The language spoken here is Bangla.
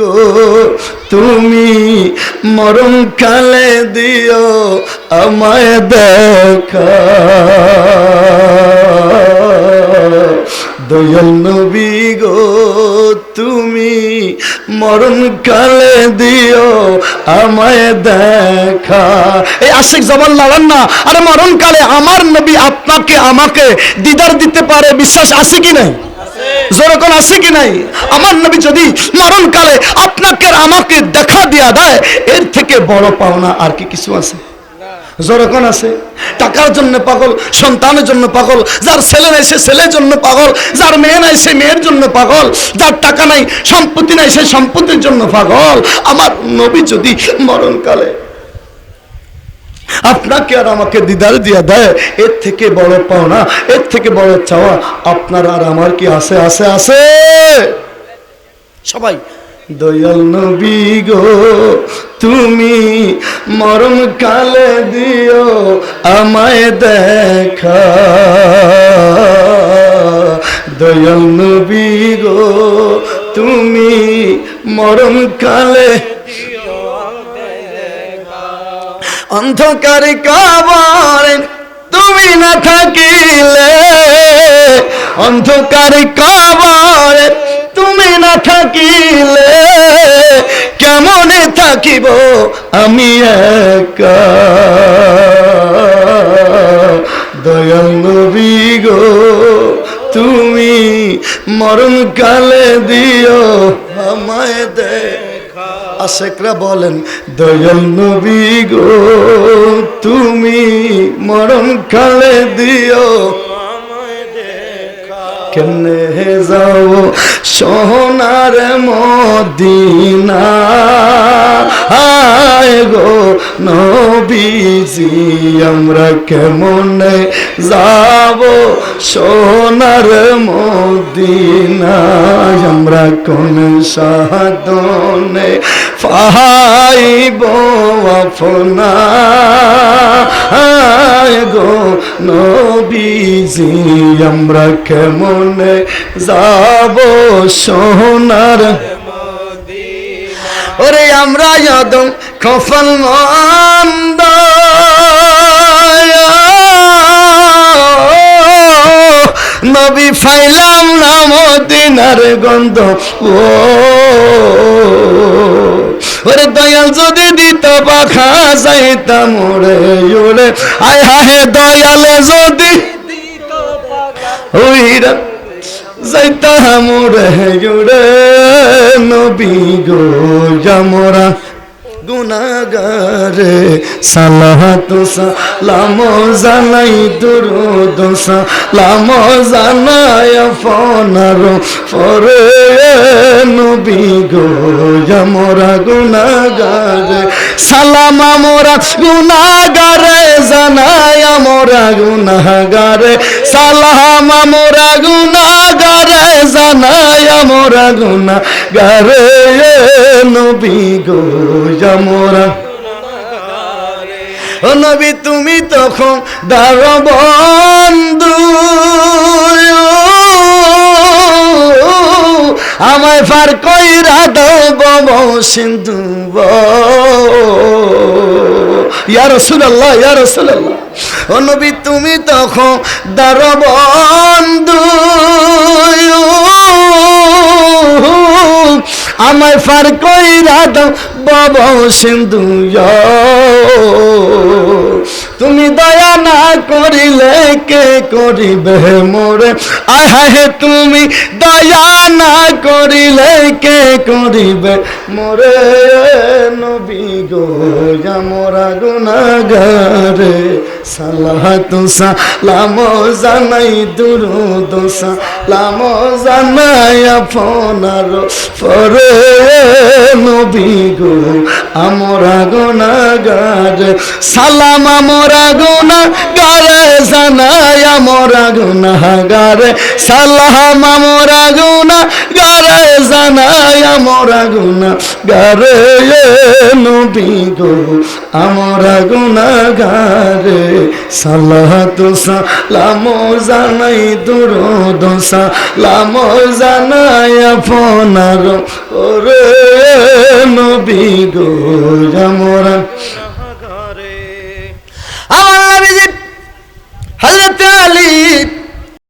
গো, তুমি মরণ কালে দিও আমায় দেখা। দয়াল নবী গো, তুমি মরণ কালে দিও আমায় দেখা। এই আশিক জবান লাগান না, আরে মরণ কালে আমার নবী আপনাকে, আমাকে দিদার দিতে পারে, বিশ্বাস আছে কি নাই? যেরকম আছে কি নাই? আমার নবী যদি মরণকালে আপনাকে আমাকে দেখা দিয়া দেয়, এর থেকে বড় পাওনা আর কি কিছু আছে? যেরকম আছে। টাকার জন্য পাগল, সন্তানের জন্য পাগল, যার ছেলে নাই সে ছেলের জন্য পাগল, যার মেয়ে নাই সে মেয়ের জন্য পাগল, যার টাকা নাই, সম্পত্তি নাই সে সম্পত্তির জন্য পাগল। আমার নবী যদি মরণকালে আপনাকে আর আমাকে দিদার দিয়া দেয়। এর থেকে বড় পাওনা, এর থেকে বড় চাওয়া আপনার আর আমার কি আছে আছে আছে? সবাই, দয়াল নবী গো, তুমি মরম কালে দিও, আমায় দেখা। দয়াল নবী গো, তুমি মরম কালে অন্ধকার কাবার তুমি না থাকিলে। অন্ধকার কাবার তুমি না থাকিলে। কেমনে থাকিব আমি একা? দয়াল নবী গো, তুমি মরণ কালে দিও আমায় দেখা আশেকরা বলেন দয়াল নবী গো তুমি মরণ কালে দিও। কেমনে যাও সোনার মদিনা। আয় গো নবীজি, আমরা কেমনে যাব সোনার মদিনা? আমরা কোন সাধনে পাইব আপনা? গো নবীজি, আমরা কেমনে যাব সোনার। ওরে আমরা যদম কফল মন্দ। নবী ফাইলাম না মদিনার গন্ধ। ও। ওরে দয়াল যদি দিত পাখা যাইতাম ওরে ওরে আয় হায় দয়ালে যদি। দিত ওইরা যাইতাম ওরে ওরে নবী গো গুনাগারে সালাহ তোসা লাম জানাই দুরুদ লাম জানাই ফনার পরে নবী গো জামরা গুনাগারে সালাম মোরা গুনাগারে জানাই মোরা গুনাগারে সালাম মোরা গুনাগারে জানাই মোরা গুনাগারে নবী গো জামরা ও নবী, তুমি তখন দার বন্ধু আমায় ফার কইরা দেব সিন্ধু ইয়া রাসূলুল্লাহ, ইয়া তুমি তখন দার বন্ধু আমায় ফার কইরা দাও, বাবা সিন্ধু তুমি দয়া না করিলে কে করিবে মোরে? আয় তুমি দয়া করিলে কে করিবে? মোরে নবী গো মোরা সালাহ তুসা লাম জানাই দুরু দোসা লাম জানাই আপনার পরে। নবী গো আমরা গুনাগারে সালাম আমরা গুনাগারে জানাই আমরা গুনাগারে সালাম আমরা গুনাগারে জানাই আমরা গুনা গারে নবী গো, আমরা গুনা গারে সালাহ তো সালাম জানাই দূর দোসা লাম জানাই আপনার ওরে নবী গো